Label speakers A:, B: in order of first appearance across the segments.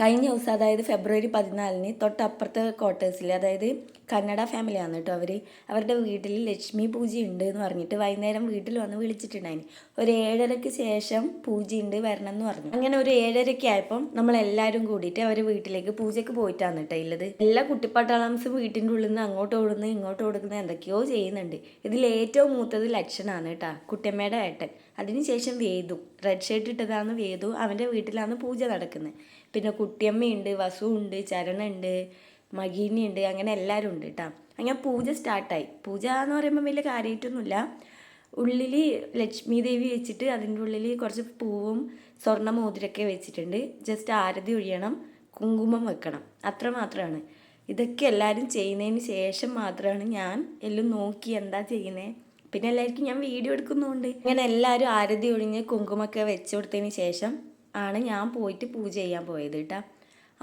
A: കഴിഞ്ഞ ദിവസം അതായത് ഫെബ്രുവരി പതിനാലിന് തൊട്ടപ്പുറത്തെ ക്വാർട്ടേഴ്സിൽ അതായത് കന്നഡ ഫാമിലിയാണ് കേട്ടോ അവർ അവരുടെ വീട്ടിൽ ലക്ഷ്മി ഉണ്ട് എന്ന് പറഞ്ഞിട്ട് വൈകുന്നേരം വീട്ടിൽ വന്ന് വിളിച്ചിട്ടുണ്ടായിന്. ഒരു ഏഴരയ്ക്ക് ശേഷം പൂജയുണ്ട് വരണം എന്ന് പറഞ്ഞു. അങ്ങനെ ഒരു ഏഴരയ്ക്ക് ആയപ്പം നമ്മളെല്ലാവരും കൂടിയിട്ട് അവർ വീട്ടിലേക്ക് പൂജയ്ക്ക് പോയിട്ടാണ് കേട്ടോ ഉള്ളത്. എല്ലാ കുട്ടിപ്പട്ടാളംസും വീട്ടിന്റെ ഉള്ളിൽ നിന്ന് അങ്ങോട്ട് ഓടുന്നു ഇങ്ങോട്ട് ഓടുന്നു എന്തൊക്കെയോ ചെയ്യുന്നുണ്ട്. ഇതിൽ ഏറ്റവും മൂത്തത് ലക്ഷണാണ് കേട്ടോ കുട്ടിയമ്മയുടെ ഏട്ടൻ. അതിനുശേഷം വേദു റെഡ് ഷർട്ട് ഇട്ടതാണ് വേദു അവന്റെ വീട്ടിലാണ് പൂജ നടക്കുന്നത്. പിന്നെ കുട്ടിയമ്മയുണ്ട് ഉണ്ട് ചരണുണ്ട് മകീനി ഉണ്ട് അങ്ങനെ എല്ലാവരും ഉണ്ട് കേട്ടോ അങ്ങനെ പൂജ സ്റ്റാർട്ടായി. പൂജ എന്ന് പറയുമ്പോൾ വലിയ കാര്യമായിട്ടൊന്നുമില്ല ഉള്ളിൽ ലക്ഷ്മി ദേവി വെച്ചിട്ട് അതിന്റെ ഉള്ളിൽ കുറച്ച് പൂവും സ്വർണ മോതിരൊക്കെ വെച്ചിട്ടുണ്ട്. ജസ്റ്റ് ആരതി ഒഴിയണം കുങ്കുമം വെക്കണം. അത്ര മാത്രമാണ്. ഇതൊക്കെ എല്ലാവരും ചെയ്യുന്നതിന് ശേഷം മാത്രമാണ് ഞാൻ എല്ലാം നോക്കി എന്താ ചെയ്യുന്നത് പിന്നെ എല്ലാവർക്കും ഞാൻ വീഡിയോ എടുക്കുന്നുണ്ട് ഇങ്ങനെ എല്ലാവരും ആരതി ഒഴിഞ്ഞ് കുങ്കുമൊക്കെ വെച്ച് കൊടുത്തതിന് ശേഷം ആണ് ഞാൻ പോയിട്ട് പൂജ ചെയ്യാൻ പോയത് കേട്ടോ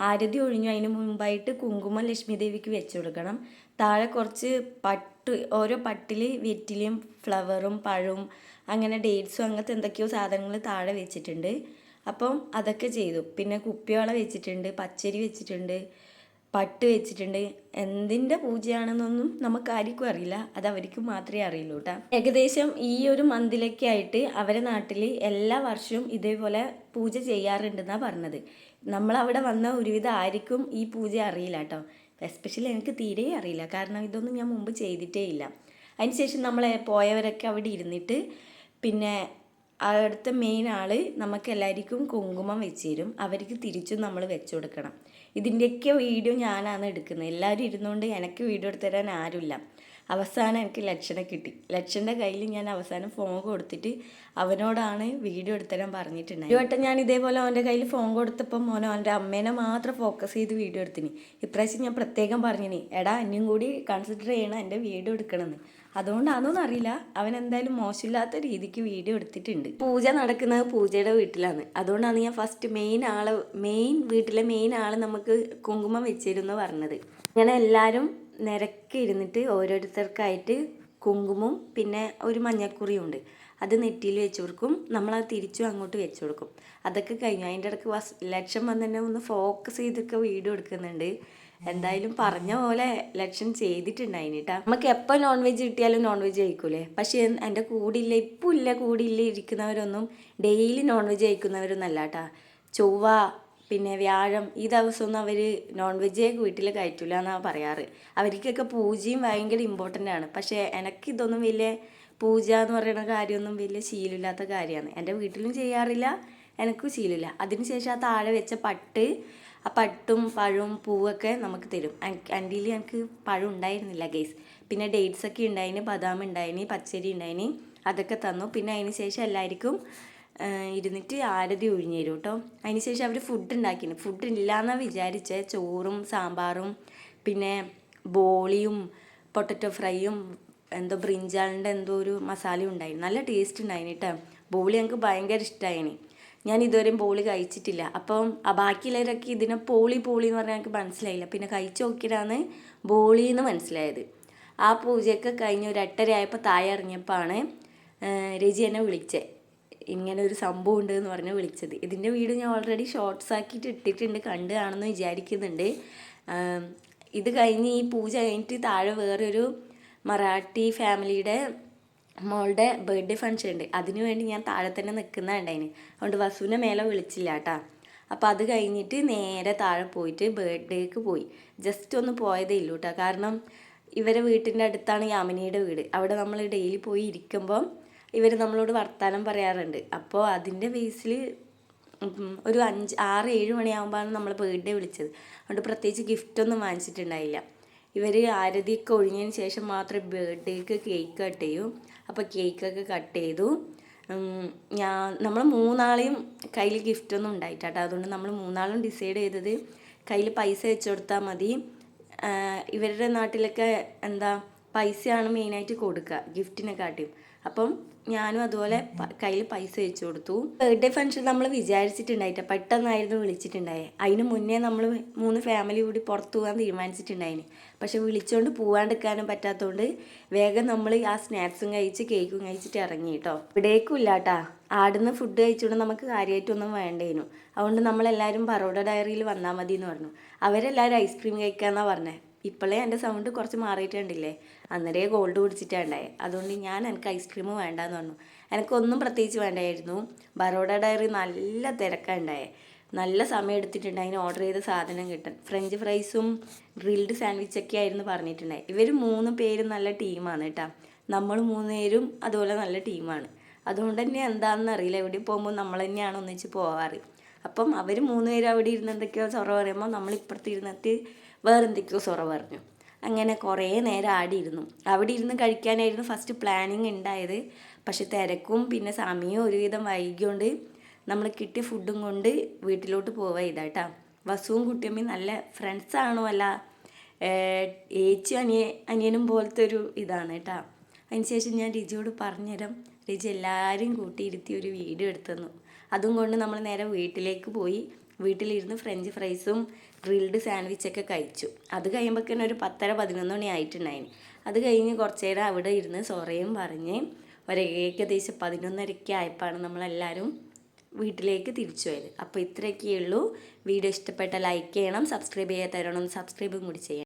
A: ആരതി ഒഴിഞ്ഞു. അതിന് മുമ്പായിട്ട് കുങ്കുമം ലക്ഷ്മി ദേവിക്ക് വെച്ച് കൊടുക്കണം. താഴെ കുറച്ച് പട്ട് ഓരോ പട്ടിൽ വെറ്റിലും ഫ്ലവറും പഴവും അങ്ങനെ ഡേറ്റ്സും അങ്ങനത്തെ എന്തൊക്കെയോ സാധനങ്ങൾ താഴെ വെച്ചിട്ടുണ്ട്. അപ്പം അതൊക്കെ ചെയ്തു. പിന്നെ കുപ്പിവള വെച്ചിട്ടുണ്ട് പച്ചരി വെച്ചിട്ടുണ്ട്. പട്ട് വെച്ചിട്ടുണ്ട്. എന്തിന്റെ പൂജയാണെന്നൊന്നും നമുക്ക് ആർക്കും അറിയില്ല. അത് അവർക്ക് മാത്രമേ അറിയുള്ളൂ കേട്ടോ ഏകദേശം ഈ ഒരു മന്തിലൊക്കെ ആയിട്ട് അവരെ നാട്ടിൽ എല്ലാ വർഷവും ഇതേപോലെ പൂജ ചെയ്യാറുണ്ടെന്നാണ് പറഞ്ഞത്. നമ്മളവിടെ വന്ന ഒരുവിധം ആർക്കും ഈ പൂജ അറിയില്ല കേട്ടോ എസ്പെഷ്യലി എനിക്ക് തീരെ അറിയില്ല. കാരണം ഇതൊന്നും ഞാൻ മുമ്പ് ചെയ്തിട്ടേ ഇല്ല. അതിനുശേഷം നമ്മൾ പോയവരൊക്കെ അവിടെ ഇരുന്നിട്ട് പിന്നെ അടുത്ത മെയിൻ ആൾ നമുക്ക് എല്ലാവർക്കും കുങ്കുമം വെച്ച് തരും. അവർക്ക് തിരിച്ചും നമ്മൾ വെച്ചു കൊടുക്കണം. ഇതിന്റെയൊക്കെ വീഡിയോ ഞാനാണ് എടുക്കുന്നത്. എല്ലാവരും ഇരുന്നുകൊണ്ട് എനിക്ക് വീഡിയോ എടുത്തു തരാൻ ആരുമില്ല. അവസാനം എനിക്ക് ലക്ഷണ കിട്ടി. ലക്ഷന്റെ കയ്യിൽ ഞാൻ അവസാനം ഫോൺ കൊടുത്തിട്ട് അവനോടാണ് വീഡിയോ എടുത്തരാൻ പറഞ്ഞിട്ടുണ്ടായി വട്ടം ഞാൻ ഇതേപോലെ അവന്റെ കയ്യിൽ ഫോൺ കൊടുത്തപ്പോൾ മോനോ അവന്റെ അമ്മേനെ മാത്രം ഫോക്കസ് ചെയ്ത് വീഡിയോ എടുത്തിന്. ഇപ്രാവശ്യം ഞാൻ പ്രത്യേകം പറഞ്ഞിനി എടാ എന്നെയും കൂടി കൺസിഡർ ചെയ്യണം എന്റെ വീഡിയോ എടുക്കണമെന്ന്. അതുകൊണ്ടാണോന്ന് അറിയില്ല. അവൻ എന്തായാലും മോശമില്ലാത്ത രീതിക്ക് വീഡിയോ എടുത്തിട്ടുണ്ട്. പൂജ നടക്കുന്നത് പൂജയുടെ വീട്ടിലാണ്. അതുകൊണ്ടാണ് ഞാൻ ഫസ്റ്റ് മെയിൻ ആൾ മെയിൻ വീട്ടിലെ മെയിൻ ആൾ നമുക്ക് കുങ്കുമം വെച്ചിരുന്നു പറഞ്ഞത്. അങ്ങനെ എല്ലാവരും നിരക്കി ഇരുന്നിട്ട് ഓരോരുത്തർക്കായിട്ട് കുങ്കുമവും പിന്നെ ഒരു മഞ്ഞക്കുറിയും ഉണ്ട്. അത് നെറ്റിയിൽ വെച്ച് കൊടുക്കും. നമ്മളത് തിരിച്ചും അങ്ങോട്ട് വെച്ച് കൊടുക്കും. അതൊക്കെ കഴിഞ്ഞു. അതിന്റെ ഇടയ്ക്ക് ലക്ഷം വന്നെ ഒന്ന് ഫോക്കസ് ചെയ്തൊക്കെ വീഡിയോ എടുക്കുന്നുണ്ട്. എന്തായാലും പറഞ്ഞ പോലെ ലക്ഷ്യം ചെയ്തിട്ടുണ്ടായിന് കേട്ടോ നമുക്ക് എപ്പോൾ നോൺ വെജ് കിട്ടിയാലും നോൺ വെജ് കഴിക്കൂലേ? പക്ഷേ എന്റെ കൂടില്ല ഇപ്പം ഇല്ല കൂടില്ല ഇരിക്കുന്നവരൊന്നും ഡെയിലി നോൺ വെജ് കഴിക്കുന്നവരൊന്നും അല്ല കേട്ടോ ചൊവ്വ പിന്നെ വ്യാഴം ഈ ദിവസമൊന്നും അവർ നോൺ വെജേ വീട്ടിൽ കയറ്റില്ല എന്നാണ് പറയാറ്. അവർക്കൊക്കെ പൂജയും ഭയങ്കര ഇമ്പോർട്ടന്റ് ആണ്. പക്ഷേ എനിക്കിതൊന്നും വലിയ പൂജ എന്ന് പറയുന്ന കാര്യമൊന്നും വലിയ ശീലമില്ലാത്ത കാര്യമാണ്. എന്റെ വീട്ടിലും ചെയ്യാറില്ല എനിക്കും ശീലമില്ല. അതിനുശേഷം ആ താഴെ വെച്ച പട്ട് ആ പട്ടും പഴവും പൂവൊക്കെ നമുക്ക് തരും. ആന്റിയിൽ എനിക്ക് പഴം ഉണ്ടായിരുന്നില്ല ഗൈസ് പിന്നെ ഡേറ്റ്സ് ഒക്കെ ഉണ്ടായിന് ബദാം ഉണ്ടായിന് പച്ചരി ഉണ്ടായിന് അതൊക്കെ തന്നു. പിന്നെ അതിന് ശേഷം എല്ലാവർക്കും ഇരുന്നിട്ട് ആരതി ഒഴിഞ്ഞു തരും കേട്ടോ അതിന് ശേഷം അവർ ഫുഡ് ഉണ്ടാക്കിന്. ഫുഡ് ഇല്ലയെന്നാണ് വിചാരിച്ച. ചോറും സാമ്പാറും പിന്നെ ബോളിയും പൊട്ടറ്റോ ഫ്രൈയും എന്തോ ബ്രിഞ്ചാളിന്റെ എന്തോ ഒരു മസാലയും ഉണ്ടായിരുന്നു നല്ല ടേസ്റ്റ് ഉണ്ടായിന് കേട്ടോ ബോളി ഞങ്ങൾക്ക് ഭയങ്കര ഇഷ്ടമായിന് ഞാൻ ഇതുവരെയും പോളി കഴിച്ചിട്ടില്ല. അപ്പം ബാക്കിയുള്ളവരൊക്കെ ഇതിനെ പോളി പോളി എന്ന് പറഞ്ഞാൽ എനിക്ക് മനസ്സിലായില്ല. പിന്നെ കഴിച്ചു നോക്കിയിട്ടാണ് ബോളി എന്ന് മനസ്സിലായത്. ആ പൂജയൊക്കെ കഴിഞ്ഞ് ഒരു എട്ടര ആയപ്പോൾ താഴെ ഇറങ്ങിയപ്പോഴാണ് രജി എന്നെ വിളിച്ചത് ഇങ്ങനെ ഒരു സംഭവം ഉണ്ട് എന്ന് പറഞ്ഞ് വിളിച്ചത്. ഇതിന്റെ വീഡിയോ ഞാൻ ഓൾറെഡി ഷോർട്ട്സ് ആക്കിയിട്ട് ഇട്ടിട്ടുണ്ട് കണ്ട് കാണുമെന്ന് വിചാരിക്കുന്നുണ്ട് ഇത് കഴിഞ്ഞ് ഈ പൂജ കഴിഞ്ഞിട്ട് താഴെ വേറൊരു മറാഠി ഫാമിലിയുടെ മോളുടെ ബർത്ത്ഡേ ഫംഗ്ഷൻ ഉണ്ട്. അതിനു വേണ്ടി ഞാൻ താഴെ തന്നെ നിൽക്കുന്നുണ്ടായിന്. അതുകൊണ്ട് വസുവിനെ മേലെ വിളിച്ചില്ല കേട്ടാ അപ്പോൾ അത് കഴിഞ്ഞിട്ട് നേരെ താഴെ പോയിട്ട് ബർത്ത്ഡേക്ക് പോയി. ജസ്റ്റ് ഒന്ന് പോയതേ ഇല്ലൂ കേട്ടോ കാരണം ഇവരെ വീട്ടിന്റെ അടുത്താണ് യാമിനിയുടെ വീട്. അവിടെ നമ്മൾ ഡെയിലി പോയി ഇരിക്കുമ്പോൾ ഇവർ നമ്മളോട് വർത്തമാനം പറയാറുണ്ട്. അപ്പോൾ അതിന്റെ ബേസിൽ ഒരു അഞ്ച് ആറ് ഏഴ് മണിയാകുമ്പോഴാണ് നമ്മൾ ബർത്ത്ഡേ വിളിച്ചത്. അതുകൊണ്ട് പ്രത്യേകിച്ച് ഗിഫ്റ്റൊന്നും വാങ്ങിച്ചിട്ടുണ്ടായില്ല. ഇവർ ആരതിയൊക്കെ ഒഴിഞ്ഞതിന് ശേഷം മാത്രമേ ബർത്ത്ഡേക്ക് കേക്ക് കട്ട് ചെയ്യൂ. അപ്പോൾ കേക്കൊക്കെ കട്ട് ചെയ്തു. ഞാൻ നമ്മൾ മൂന്നാളെയും കയ്യിൽ ഗിഫ്റ്റൊന്നും ഉണ്ടായിട്ടാട്ടോ. അതുകൊണ്ട് നമ്മൾ മൂന്നാളും ഡിസൈഡ് ചെയ്തത് കയ്യിൽ പൈസ വെച്ച് കൊടുത്താൽ മതി. ഇവരുടെ നാട്ടിലൊക്കെ എന്താ പൈസയാണ് മെയിനായിട്ട് കൊടുക്കുക ഗിഫ്റ്റിനെ കാട്ടിയും അപ്പം ഞാനും അതുപോലെ കയ്യിൽ പൈസ വെച്ചു കൊടുത്തു. ബർത്ത്ഡേ ഫംഗ്ഷൻ നമ്മൾ വിചാരിച്ചിട്ടുണ്ടായിട്ട് പെട്ടെന്നായിരുന്നു വിളിച്ചിട്ടുണ്ടായത് അതിന് മുന്നേ നമ്മൾ മൂന്ന് ഫാമിലി കൂടി പുറത്തു പോകാൻ തീരുമാനിച്ചിട്ടുണ്ടായിന്. പക്ഷെ വിളിച്ചുകൊണ്ട് പോവാണ്ടിരിക്കാനും പറ്റാത്തതുകൊണ്ട് വേഗം നമ്മൾ ആ സ്നാക്സും കഴിച്ച് കേക്കും കഴിച്ചിട്ട് ഇറങ്ങി കേട്ടോ ഇവിടേക്കും ഇല്ല കേട്ടാ ആടുന്ന് ഫുഡ് കഴിച്ചുകൊണ്ട് നമുക്ക് കാര്യമായിട്ടൊന്നും വേണ്ടേനു. അതുകൊണ്ട് നമ്മളെല്ലാവരും പറോഡ ഡയറിയിൽ വന്നാൽ മതി എന്ന് പറഞ്ഞു. അവരെല്ലാവരും ഐസ്ക്രീം കഴിക്കാന്നാണ് പറഞ്ഞത് ഇപ്പോഴേ എന്റെ സൗണ്ട് കുറച്ച് മാറിയിട്ടുണ്ടില്ലേ അന്നേരേ ഗോൾഡ് കുടിച്ചിട്ടുണ്ടായി അതുകൊണ്ട് ഞാൻ എനിക്ക് ഐസ്ക്രീം വേണ്ടാന്ന് പറഞ്ഞു. എനിക്കൊന്നും പ്രത്യേകിച്ച് വേണ്ടായിരുന്നു. ബറോഡ ഡയറി നല്ല തിരക്കുണ്ടായേ നല്ല സമയം എടുത്തിട്ടുണ്ട് അതിന് ഓർഡർ ചെയ്ത സാധനം കിട്ടാൻ. ഫ്രഞ്ച് ഫ്രൈസും ഗ്രിൽഡ് സാൻഡ്വിച്ചൊക്കെ ആയിരുന്നു പറഞ്ഞിട്ടുണ്ടായി. ഇവർ മൂന്ന് പേരും നല്ല ടീമാണ് കേട്ടോ. നമ്മൾ മൂന്ന് പേരും അതുപോലെ നല്ല ടീമാണ് അതുകൊണ്ട് തന്നെ എന്താണെന്ന് അറിയില്ല. എവിടെ പോകുമ്പോൾ നമ്മൾ തന്നെയാണ് ഒന്നിച്ച് പോവാറ്. അപ്പം അവർ മൂന്ന് പേരും അവിടെ ഇരുന്ന് എന്തൊക്കെയോ സൊറ പറയുമ്പോൾ നമ്മൾ ഇപ്പുറത്ത് ഇരുന്നിട്ട് വേറെന്തൊക്കെയോ സൊറ പറഞ്ഞു. അങ്ങനെ കുറേ നേരം ആടിയിരുന്നു അവിടെ ഇരുന്ന് കഴിക്കാനായിരുന്നു ഫസ്റ്റ് പ്ലാനിങ് ഉണ്ടായത് പക്ഷെ തിരക്കും പിന്നെ സമയവും ഒരുവിധം വൈകിയോണ്ട് നമ്മൾ കിട്ടിയ ഫുഡും കൊണ്ട് വീട്ടിലോട്ട് പോവുക കേട്ടോ വസുവും കുട്ടിയമ്മയും നല്ല ഫ്രണ്ട്സാണോ അല്ല ഏച്ചി അനിയ അനിയനും പോലത്തെ ഒരു ഇതാണ് കേട്ടോ. അതിനുശേഷം ഞാൻ രുചിയോട് പറഞ്ഞുതരാം രുചി എല്ലാവരും കൂട്ടിയിരുത്തി ഒരു വീഡിയോ എടുത്തു അതും കൊണ്ട് നമ്മൾ നേരെ വീട്ടിലേക്ക് പോയി. വീട്ടിലിരുന്ന് ഫ്രഞ്ച് ഫ്രൈസും ഗ്രിൽഡ് സാൻഡ്വിച്ചൊക്കെ കഴിച്ചു. അത് കഴിയുമ്പോഴേക്കും ഒരു പത്തര പതിനൊന്ന് മണി ആയിട്ടുണ്ടായിന്. അത് കഴിഞ്ഞ് കുറച്ച് നേരം അവിടെ ഇരുന്ന് സൊറയും പറഞ്ഞ് ഒരു ഏകദേശം പതിനൊന്നരയ്ക്ക് ആയപ്പോഴാണ് നമ്മളെല്ലാവരും വീട്ടിലേക്ക് തിരിച്ചു പോയത്. അപ്പോൾ ഇത്രയൊക്കെയുള്ളൂ വീഡിയോ ഇഷ്ടപ്പെട്ട ലൈക്ക് ചെയ്യണം സബ്സ്ക്രൈബ് ചെയ്യാത്തവരാണോ സബ്സ്ക്രൈബും കൂടി ചെയ്യണം.